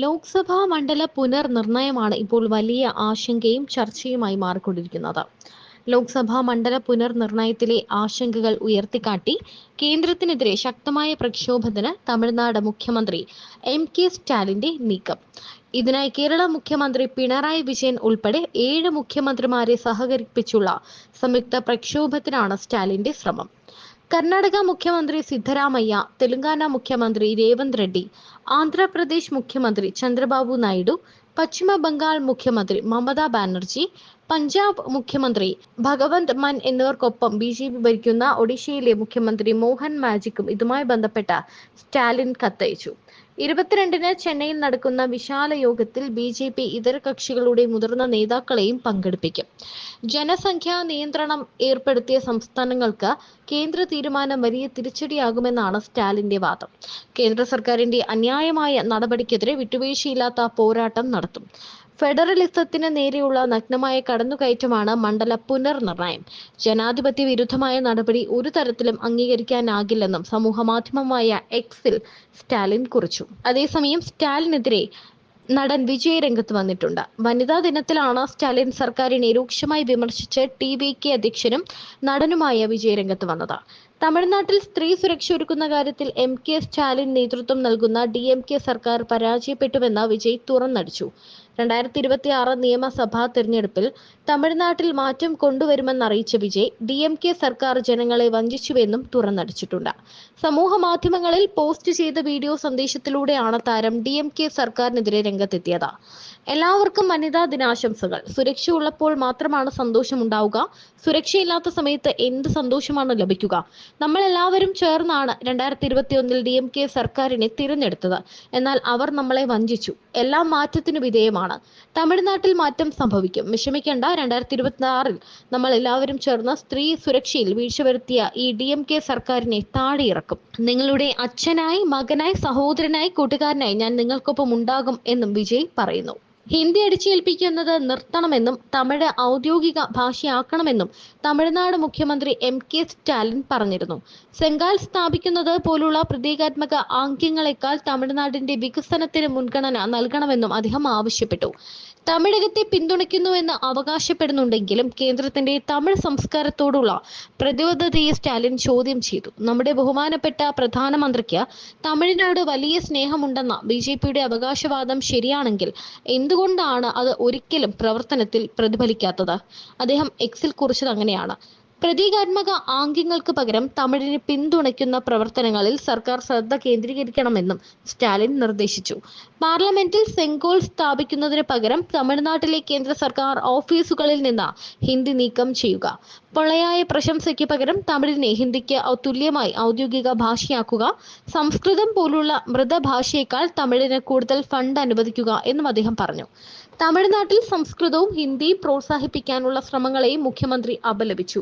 ലോക്സഭാ മണ്ഡല പുനർനിർണയമാണ് ഇപ്പോൾ വലിയ ആശങ്കയും ചർച്ചയുമായി മാറിക്കൊണ്ടിരിക്കുന്നത്. ലോക്സഭാ മണ്ഡല പുനർനിർണയത്തിലെ ആശങ്കകൾ ഉയർത്തിക്കാട്ടി കേന്ദ്രത്തിനെതിരെ ശക്തമായ പ്രക്ഷോഭത്തിന് തമിഴ്നാട് മുഖ്യമന്ത്രി എം കെ സ്റ്റാലിന്റെ നീക്കം. ഇതിനായി കേരള മുഖ്യമന്ത്രി പിണറായി വിജയൻ ഉൾപ്പെടെ ഏഴ് മുഖ്യമന്ത്രിമാരെ സഹകരിപ്പിച്ചുള്ള സംയുക്ത പ്രക്ഷോഭത്തിനാണ് സ്റ്റാലിന്റെ ശ്രമം. కర్ణాటక ముఖ్యమంత్రి సిద్ధరామయ్య తెలంగాణ ముఖ్యమంత్రి రేవంత్ రెడ్డి ఆంధ్రప్రదేశ్ ముఖ్యమంత్రి చంద్రబాబు నాయుడు పశ్చిమ బంగాల్ ముఖ్యమంత్రి మమతా బెనర్జీ പഞ്ചാബ് മുഖ്യമന്ത്രി ഭഗവന്ത് മാൻ എന്നിവർക്കൊപ്പം ബി ജെ പി ഭരിക്കുന്ന ഒഡീഷയിലെ മുഖ്യമന്ത്രി മോഹൻ മാജിക്കും ഇതുമായി ബന്ധപ്പെട്ട സ്റ്റാലിൻ കത്തയച്ചു. ഇരുപത്തിരണ്ടിന് ചെന്നൈയിൽ നടക്കുന്ന വിശാല യോഗത്തിൽ ബി ജെ പി ഇതര കക്ഷികളുടെ മുതിർന്ന നേതാക്കളെയും പങ്കെടുപ്പിക്കും. ജനസംഖ്യാ നിയന്ത്രണം ഏർപ്പെടുത്തിയ സംസ്ഥാനങ്ങൾക്ക് കേന്ദ്ര തീരുമാനം വലിയ തിരിച്ചടിയാകുമെന്നാണ് സ്റ്റാലിന്റെ വാദം. കേന്ദ്ര സർക്കാരിന്റെ അന്യായമായ നടപടിക്കെതിരെ വിട്ടുവീഴ്ചയില്ലാത്ത പോരാട്ടം നടത്തും. ഫെഡറലിസത്തിന് നേരെയുള്ള നഗ്നമായ കടന്നുകയറ്റമാണ് മണ്ഡല പുനർനിർണയം. ജനാധിപത്യ വിരുദ്ധമായ നടപടി ഒരു തരത്തിലും അംഗീകരിക്കാനാകില്ലെന്നും സമൂഹ മാധ്യമമായ എക്സിൽ സ്റ്റാലിൻ കുറിച്ചു. അതേസമയം സ്റ്റാലിനെതിരെ നടൻ വിജയ് രംഗത്ത് വന്നിട്ടുണ്ട്. വനിതാ ദിനത്തിലാണ് സ്റ്റാലിൻ സർക്കാരിനെ രൂക്ഷമായി വിമർശിച്ച് ടി വി കെ അധ്യക്ഷനും നടനുമായ വിജയ് രംഗത്ത് വന്നത്. തമിഴ്നാട്ടിൽ സ്ത്രീ സുരക്ഷ ഒരുക്കുന്ന കാര്യത്തിൽ എം കെ സ്റ്റാലിൻ നേതൃത്വം നൽകുന്ന ഡി എം കെ സർക്കാർ പരാജയപ്പെട്ടുവെന്ന് വിജയ് തുറന്നടിച്ചു. രണ്ടായിരത്തി ഇരുപത്തി ആറ് നിയമസഭാ തെരഞ്ഞെടുപ്പിൽ തമിഴ്നാട്ടിൽ മാറ്റം കൊണ്ടുവരുമെന്ന് അറിയിച്ച വിജയ് ഡി എം കെ സർക്കാർ ജനങ്ങളെ വഞ്ചിച്ചുവെന്നും തുറന്നടിച്ചിട്ടുണ്ട്. സമൂഹ മാധ്യമങ്ങളിൽ പോസ്റ്റ് ചെയ്ത വീഡിയോ സന്ദേശത്തിലൂടെയാണ് താരം ഡി എം കെ സർക്കാരിനെതിരെ രംഗത്തെത്തിയത്. എല്ലാവർക്കും വനിതാ ദിനാശംസകൾ. സുരക്ഷ ഉള്ളപ്പോൾ മാത്രമാണ് സന്തോഷം ഉണ്ടാവുക സുരക്ഷയില്ലാത്ത സമയത്ത് എന്ത് സന്തോഷമാണ് ലഭിക്കുക? നമ്മൾ എല്ലാവരും ചേർന്നാണ് രണ്ടായിരത്തി ഇരുപത്തി ഒന്നിൽ ഡി എം കെ സർക്കാരിനെ തിരഞ്ഞെടുത്തത്. എന്നാൽ അവർ നമ്മളെ വഞ്ചിച്ചു. എല്ലാം മാറ്റത്തിനു വിധേയമാണ് തമിഴ്നാട്ടിൽ മാറ്റം സംഭവിക്കും. വിഷമിക്കേണ്ട രണ്ടായിരത്തി ഇരുപത്തി ആറിൽ നമ്മൾ എല്ലാവരും ചേർന്ന് സ്ത്രീ സുരക്ഷയിൽ വീഴ്ച വരുത്തിയ ഈ ഡി എം കെ സർക്കാരിനെ താഴെയിറക്കും. നിങ്ങളുടെ അച്ഛനായി മകനായി സഹോദരനായി കൂട്ടുകാരനായി ഞാൻ നിങ്ങൾക്കൊപ്പം ഉണ്ടാകും എന്നും വിജയ് പറയുന്നു. ഹിന്ദി അടിച്ചേൽപ്പിക്കുന്നത് നിർത്തണമെന്നും തമിഴ് ഔദ്യോഗിക ഭാഷയാക്കണമെന്നും തമിഴ്നാട് മുഖ്യമന്ത്രി എം കെ സ്റ്റാലിൻ പറഞ്ഞിരുന്നു. സെങ്കാൽ സ്ഥാപിക്കുന്നത് പോലുള്ള പ്രതീകാത്മക ആംഗ്യങ്ങളെക്കാൾ തമിഴ്നാടിന്റെ വികസനത്തിന് മുൻഗണന നൽകണമെന്നും അദ്ദേഹം ആവശ്യപ്പെട്ടു. തമിഴകത്തെ പിന്തുണയ്ക്കുന്നുവെന്ന് അവകാശപ്പെടുന്നുണ്ടെങ്കിലും കേന്ദ്രത്തിന്റെ തമിഴ് സംസ്കാരത്തോടുള്ള പ്രതിബദ്ധതയെ സ്റ്റാലിൻ ചോദ്യം ചെയ്തു. നമ്മുടെ ബഹുമാനപ്പെട്ട പ്രധാനമന്ത്രിക്ക് തമിഴ്നാട് വലിയ സ്നേഹമുണ്ടെന്ന ബി അവകാശവാദം ശരിയാണെങ്കിൽ എന്തുകൊണ്ടാണ് അത് ഒരിക്കലും പ്രവർത്തനത്തിൽ പ്രതിഫലിക്കാത്തത്? അദ്ദേഹം എക്സിൽ കുറിച്ചത് അങ്ങനെയാണ്. പ്രതീകാത്മക ആംഗ്യങ്ങൾക്ക് പകരം തമിഴിനെ പിന്തുണയ്ക്കുന്ന പ്രവർത്തനങ്ങളിൽ സർക്കാർ ശ്രദ്ധ കേന്ദ്രീകരിക്കണമെന്നും സ്റ്റാലിൻ നിർദ്ദേശിച്ചു. പാർലമെന്റിൽ സെങ്കോൾ സ്ഥാപിക്കുന്നതിന് പകരം തമിഴ്നാട്ടിലെ കേന്ദ്ര സർക്കാർ ഓഫീസുകളിൽ നിന്ന് ഹിന്ദി നീക്കം ചെയ്യുക. പൊള്ളയായ പ്രശംസയ്ക്ക് പകരം തമിഴിനെ ഹിന്ദിക്ക് തുല്യമായി ഔദ്യോഗിക ഭാഷയാക്കുക സംസ്കൃതം പോലുള്ള മൃതഭാഷയേക്കാൾ തമിഴിന് കൂടുതൽ ഫണ്ട് അനുവദിക്കുക എന്നും അദ്ദേഹം പറഞ്ഞു. തമിഴ്നാട്ടിൽ സംസ്കൃതവും ഹിന്ദിയും പ്രോത്സാഹിപ്പിക്കാനുള്ള ശ്രമങ്ങളെയും മുഖ്യമന്ത്രി അപലപിച്ചു.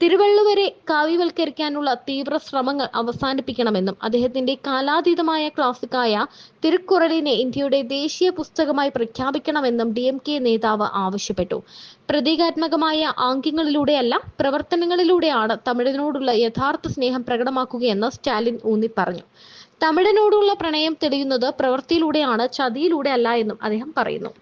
തിരുവള്ളുവരെ കാവ്യവൽക്കരിക്കാനുള്ള തീവ്ര ശ്രമങ്ങൾ അവസാനിപ്പിക്കണമെന്നും അദ്ദേഹത്തിന്റെ കാലാതീതമായ ക്ലാസിക്കായ തിരുക്കുറലിനെ ഇന്ത്യയുടെ ദേശീയ പുസ്തകമായി പ്രഖ്യാപിക്കണമെന്നും ഡി എം കെ നേതാവ് ആവശ്യപ്പെട്ടു. പ്രതീകാത്മകമായ ആംഗ്യങ്ങളിലൂടെയല്ല പ്രവർത്തനങ്ങളിലൂടെയാണ് തമിഴിനോടുള്ള യഥാർത്ഥ സ്നേഹം പ്രകടമാക്കുകയെന്ന് സ്റ്റാലിൻ ഊന്നി പറഞ്ഞു തമിഴിനോടുള്ള പ്രണയം തെളിയുന്നത് പ്രവൃത്തിയിലൂടെയാണ് ചതിയിലൂടെ അല്ല എന്നും അദ്ദേഹം പറയുന്നു.